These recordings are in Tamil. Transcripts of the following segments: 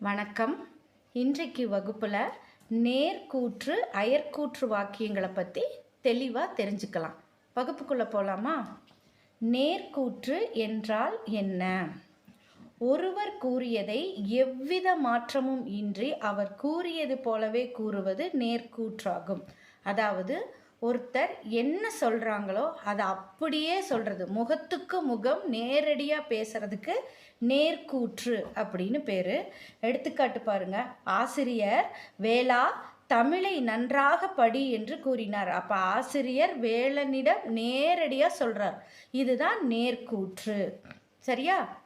வணக்கம். இன்றைக்கு வகுப்பில் நேர்கூற்று அயற்கூற்று வாக்கியங்களை பற்றி தெளிவாக தெரிஞ்சுக்கலாம். வகுப்புக்குள்ளே போகலாமா நேர்கூற்று என்றால் என்ன? ஒருவர் கூறியதை எவ்வித மாற்றமும் இன்றி அவர் கூறியது போலவே கூறுவது நேர்கூற்றாகும். அதாவது ஒருத்தர் என்ன சொல்கிறாங்களோ அதை அப்படியே சொல்கிறது முகத்துக்கு முகம் நேரடியாக பேசுகிறதுக்கு நேர்கூற்று அப்படின்னு பேர். எடுத்துக்காட்டு பாருங்க. ஆசிரியர் வேளா தமிழை நன்றாக படி என்று கூறினார். அப்போ ஆசிரியர் வேலனிடம் நேரடியாக சொல்கிறார் இதுதான் நேர்கூற்று. சரியா?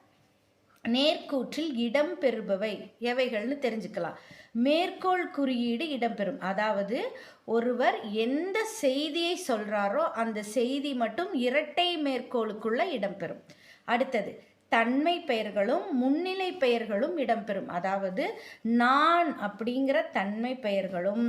நேர்கூற்றில் இடம் பெறுபவை. எவைகள்னு தெரிஞ்சுக்கலாம். மேற்கோள் குறியீடு இடம்பெறும். அதாவது ஒருவர் எந்த செய்தியை சொல்கிறாரோ அந்த செய்தி மட்டும் இரட்டை மேற்கோளுக்குள்ளே இடம்பெறும். அடுத்தது தன்மை பெயர்களும் முன்னிலை பெயர்களும் இடம்பெறும். அதாவது நான் அப்படிங்கிற தன்மை பெயர்களும்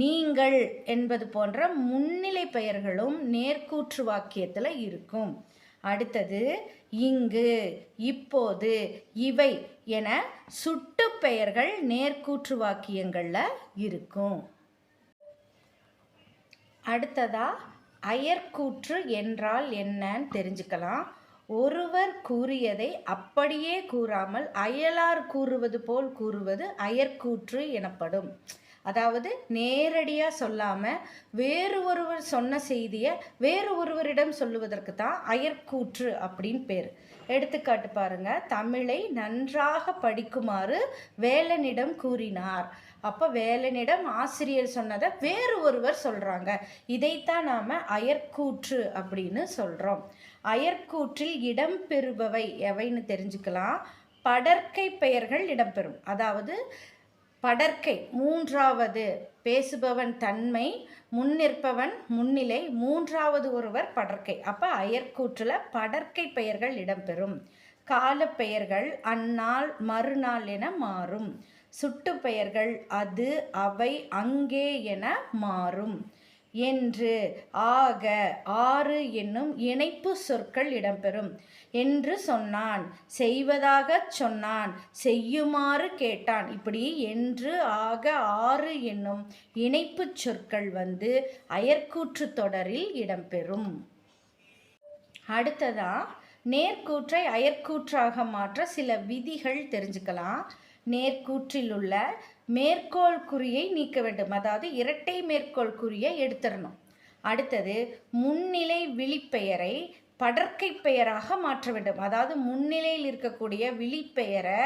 நீங்கள் என்பது போன்ற முன்னிலை பெயர்களும் நேர்கூற்று வாக்கியத்தில் இருக்கும். அடுத்தது இங்கு இப்போது இவை என சுட்டு பெயர்கள் நேர்கூற்று வாக்கியங்களில் இருக்கும். அடுத்ததா அயற்கூற்று என்றால் என்னன்னு தெரிஞ்சுக்கலாம். ஒருவர் கூறியதை அப்படியே கூறாமல் அயலார் கூறுவது போல் கூறுவது அயற்கூற்று எனப்படும். அதாவது நேரடியாக சொல்லாமல் வேறு ஒருவர் சொன்ன செய்தியை வேறு ஒருவரிடம் சொல்லுவதற்கு தான் அயற்கூற்று அப்படின்னு பேர். எடுத்துக்காட்டு பாருங்க தமிழை நன்றாக படிக்குமாறு வேலனிடம் கூறினார். அப்போ வேலனிடம் ஆசிரியர் சொன்னதை வேறு ஒருவர் சொல்கிறாங்க இதைத்தான் நாம் அயற்கூற்று அப்படின்னு சொல்கிறோம் அயற்கூற்றில் இடம்பெறுபவை எவைன்னு தெரிஞ்சுக்கலாம். படற்கை பெயர்கள் இடம்பெறும். அதாவது படற்கை மூன்றாவது பேசுபவன் தன்மை முன்னிற்பவன் முன்னிலை மூன்றாவது ஒருவர் படற்கை. அப்போ அயற்கூற்றில் படற்கை பெயர்கள் இடம்பெறும். காலப்பெயர்கள் அந்நாள் மறுநாள் என மாறும். சுட்டு பெயர்கள் அது அவை அங்கே என மாறும். என்று ஆக ஆறு என்னும் இணைப்பு சொற்கள் இடம்பெறும். என்று சொன்னான். செய்வதாகச் சொன்னான். செய்யுமாறு கேட்டான். இப்படி என்று ஆக ஆறு என்னும் இணைப்பு சொற்கள் வந்து அயற்கூற்று தொடரில் இடம்பெறும். அடுத்ததா? நேர்கூற்றை அயற்கூற்றாக மாற்ற சில விதிகள் தெரிஞ்சுக்கலாம். நேர்கூற்றில் உள்ள மேற்கோள் குறியை நீக்க வேண்டும். அதாவது இரட்டை மேற்கோள் குறியை எடுத்துடணும். அடுத்தது முன்னிலை விழிப்பெயரை படற்கை பெயராக மாற்ற வேண்டும். அதாவது முன்னிலையில் இருக்கக்கூடிய விழிப்பெயரை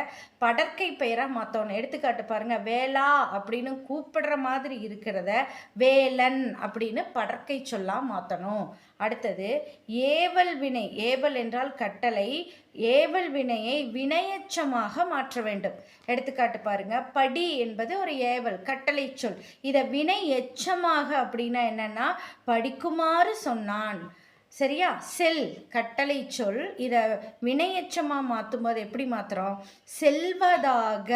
படற்கை பெயராக மாற்றணும் எடுத்துக்காட்டு பாருங்கள் வேளா அப்படின்னு கூப்பிடுற மாதிரி இருக்கிறத வேலன் அப்படின்னு படற்கை சொல்லாக மாற்றணும் அடுத்தது ஏவல் வினை. ஏவல் என்றால் கட்டளை. ஏவல் வினையை வினையச்சமாக மாற்ற வேண்டும். எடுத்துக்காட்டு பாருங்க படி என்பது ஒரு ஏவல் கட்டளை சொல். இதை வினை எச்சமாக அப்படின்னா என்னன்னா படிக்குமாறு சொன்னான். சரியா? செல் கட்டளை சொல் இதை வினையச்சமாக மாற்றும் போது எப்படி மாற்றுறோம் செல்வதாக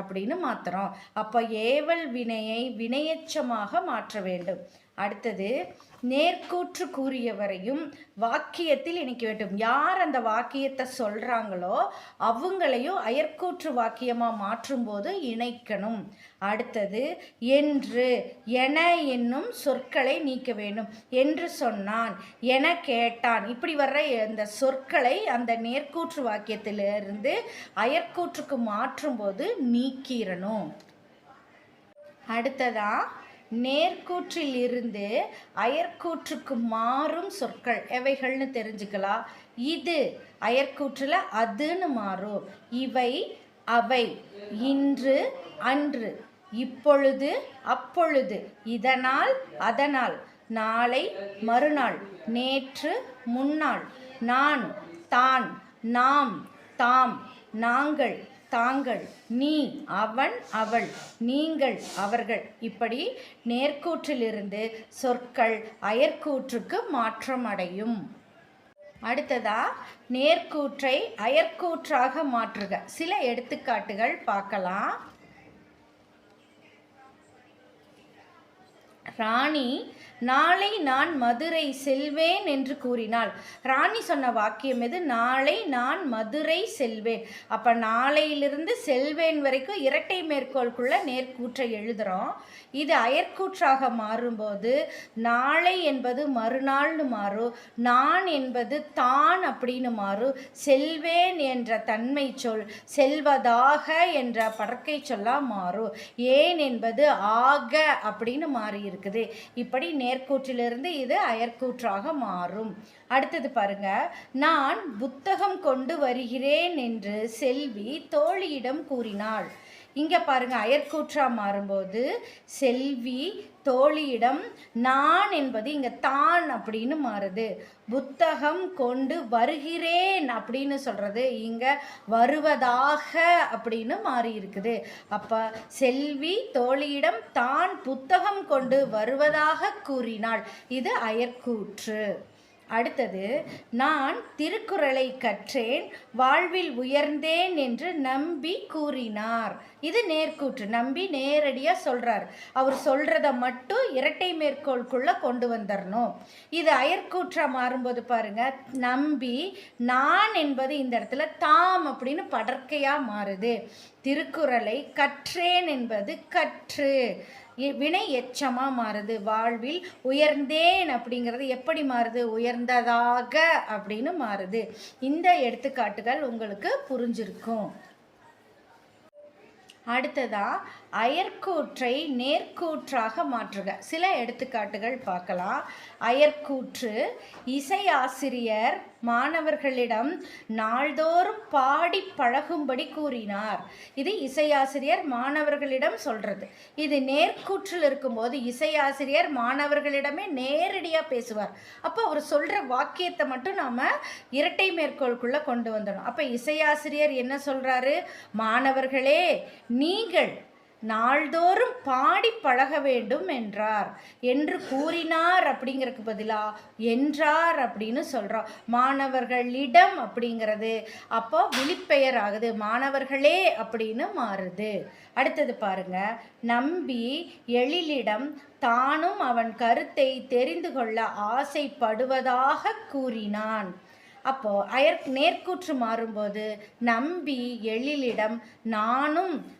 அப்படின்னு மாற்றுறோம் அப்போ ஏவல் வினையை வினையச்சமாக மாற்ற வேண்டும். அடுத்தது நேர்கூற்று கூறியவரையும் வாக்கியத்தில் இணைக்க வேண்டும். யார் அந்த வாக்கியத்தை சொல்கிறாங்களோ அவங்களையும் அயற்கூற்று வாக்கியமாக மாற்றும்போது இணைக்கணும். அடுத்தது என்று என என்னும் சொற்களை நீக்க வேண்டும். என்று சொன்னான் என கேட்டான். இப்படி வர்ற இந்த சொற்களை அந்த நேர்கூற்று வாக்கியத்திலிருந்து அயற்கூற்றுக்கு மாற்றும்போது நீக்கிடணும் அடுத்ததாக நேர்கூற்றில் இருந்து அயற்கூற்றுக்கு மாறும் சொற்கள் எவைகள்னு தெரிஞ்சுக்கலாம். இது அயற்கூற்றில் அதுன்னு மாறும். இவை அவை இன்று அன்று இப்பொழுது அப்பொழுது இதனால் அதனால் நாளை மறுநாள் நேற்று முன்னாள் நான் தான் நாம் தாம் நாங்கள் தாங்கள் நீ அவன் அவள் நீங்கள் அவர்கள். இப்படி நேர்கூற்றிலிருந்து சொற்கள் அயற்கூற்றுக்கு மாற்றம் அடையும். அடுத்ததா நேர்கூற்றை அயற்கூற்றாக மாற்றுக. சில எடுத்துக்காட்டுகள் பார்க்கலாம். ராணி நாளை நான் மதுரை செல்வேன் என்று கூறினாள். ராணி சொன்ன வாக்கியம் எது? நாளை நான் மதுரை செல்வேன். அப்போ நாளையிலிருந்து செல்வேன் வரைக்கும் இரட்டை மேற்கோள்குள்ள நேர்கூற்றை எழுதுகிறோம் இது அயற்கூற்றாக மாறும்போது நாளை என்பது மறுநாள்னு மாறும். நான் என்பது தான் அப்படின்னு மாறும். செல்வேன் என்ற தன்மை சொல் செல்வதாக என்ற படற்கை சொல்லாக மாறும். ஏன் என்பது ஆக அப்படின்னு மாறி இருக்குது இப்படி நே நேர்கூற்றிலிருந்து இது அயற்கூற்றாக மாறும். அடுத்தது பாருங்க. நான் புத்தகம் கொண்டு வருகிறேன் என்று செல்வி தோழியிடம் கூறினாள். இங்கே பாருங்க அயற்கூற்றாக மாறும்போது செல்வி தோழியிடம் நான் என்பது இங்கே தான் அப்படின்னு மாறுது. புத்தகம் கொண்டு வருகிறேன் அப்படின்னு சொல்கிறது இங்கே வருவதாக அப்படின்னு மாறி இருக்குது. அப்போ செல்வி தோழியிடம் தான் புத்தகம் கொண்டு வருவதாக கூறினாள். இது அயற்கூற்று. அடுத்தது நான் திருக்குறளை கற்றேன் வாழ்வில் உயர்ந்தேன் என்று நம்பி கூறினார். இது நேர்கூற்று. நம்பி நேரடியாக சொல்கிறார் அவர் சொல்கிறத மட்டும் இரட்டை மேற்கோள்குள்ளே கொண்டு வந்துடணும் இது அயற்கூற்றாக மாறும்போது பாருங்க நம்பி நான் என்பது இந்த இடத்துல தாம் அப்படின்னு படற்கையாக மாறுது. திருக்குறளை கற்றேன் என்பது கற்று. வினை எச்சமாக மாறுது வாழ்வில் உயர்ந்தேன் அப்படிங்கிறது எப்படி மாறுது? உயர்ந்ததாக அப்படின்னு மாறுது. இந்த எடுத்துக்காட்டுகள் உங்களுக்கு புரிஞ்சிருக்கும். அடுத்ததாக அயற்கூற்றை நேர்கூற்றாக மாற்றுக. சில எடுத்துக்காட்டுகள் பார்க்கலாம். அயற்கூற்று இசையாசிரியர் மாணவர்களிடம் நாள்தோறும் பாடி பழகும்படி கூறினார். இது இசையாசிரியர் மாணவர்களிடம் சொல்றது. இது நேர்கூற்றில் இருக்கும்போது இசையாசிரியர் மாணவர்களிடமே நேரடியாக பேசுவார். அப்போ அவர் சொல்கிற வாக்கியத்தை மட்டும் நாம் இரட்டை மேற்கோளுக்குள்ளே கொண்டு வந்துடணும். அப்போ இசையாசிரியர் என்ன சொல்கிறாரு மாணவர்களே நீங்கள் நாள்தோறும் பாடி பழக வேண்டும் என்றார். என்று கூறினார் அப்படிங்கிறதுக்கு பதிலாக என்றார் அப்படின்னு சொல்கிறோம் மாணவர்களிடம் அப்படிங்கிறது அப்போ விழிப்பெயர் ஆகுது. மாணவர்களே அப்படின்னு மாறுது. அடுத்தது பாருங்க. நம்பி எழிலிடம் தானும் அவன் கருத்தை தெரிந்து கொள்ள ஆசைப்படுவதாக கூறினான். அப்போ அயற் நேர்கூற்று மாறும்போது நம்பி எழிலிடம் நானும்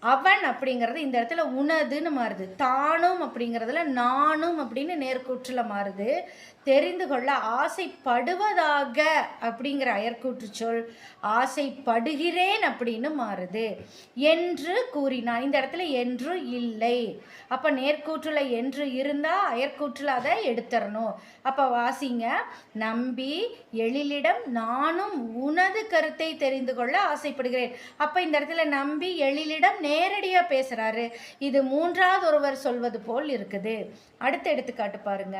அவன் அப்படிங்கிறது இந்த இடத்துல உனதுன்னு மாறுது. தானும் அப்படிங்கிறதுல நானும் அப்படின்னு நேர்கூற்றில் மாறுது. தெரிந்து கொள்ள ஆசைப்படுவதாக அப்படிங்கிற அயற்கூற்று சொல் ஆசைப்படுகிறேன் அப்படின்னு மாறுது. என்று கூறினான். இந்த இடத்துல என்று இல்லை. அப்போ நேர்கூற்றில் என்று இருந்தால் அயற்கூற்றில் அதை எடுத்துடணும் அப்போ வாசிங்க. நம்பி எழிலிடம் நானும் உனது கருத்தை தெரிந்து கொள்ள ஆசைப்படுகிறேன். அப்போ இந்த இடத்துல நம்பி எழிலிடம் நேரடியாக பேசுகிறாரு இது மூன்றாவது ஒருவர் சொல்வது போல் இருக்குது. அடுத்த எடுத்துக்காட்டு பாருங்க.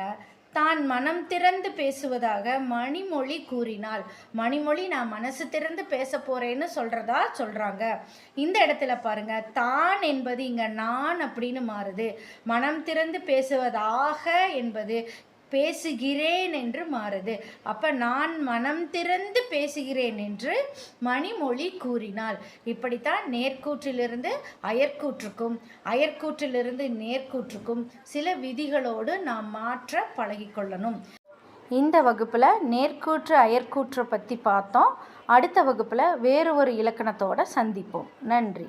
தான் மனம் திறந்து பேசுவதாக மணிமொழி கூறினாள். மணிமொழி நான் மனசு திறந்து பேச போறேன்னு சொல்றதா சொல்றாங்க. இந்த இடத்துல பாருங்க. தான் என்பது இங்க நான் அப்படின்னு மாறுது. மனம் திறந்து பேசுவதாக என்பது பேசுகிறேன் என்று மாறுது. அப்போ நான் மனம் திறந்து பேசுகிறேன் என்று மணிமொழி கூறினாள். இப்படித்தான் நேர்கூற்றிலிருந்து அயற்கூற்றுக்கும் அயற்கூற்றிலிருந்து நேர்கூற்றுக்கும் சில விதிகளோடு நாம் மாற்ற பழகிக்கொள்ளணும் இந்த வகுப்பில் நேர்கூற்று அயற்கூற்றை பற்றி பார்த்தோம். அடுத்த வகுப்பில் வேறு ஒரு இலக்கணத்தோட சந்திப்போம். நன்றி.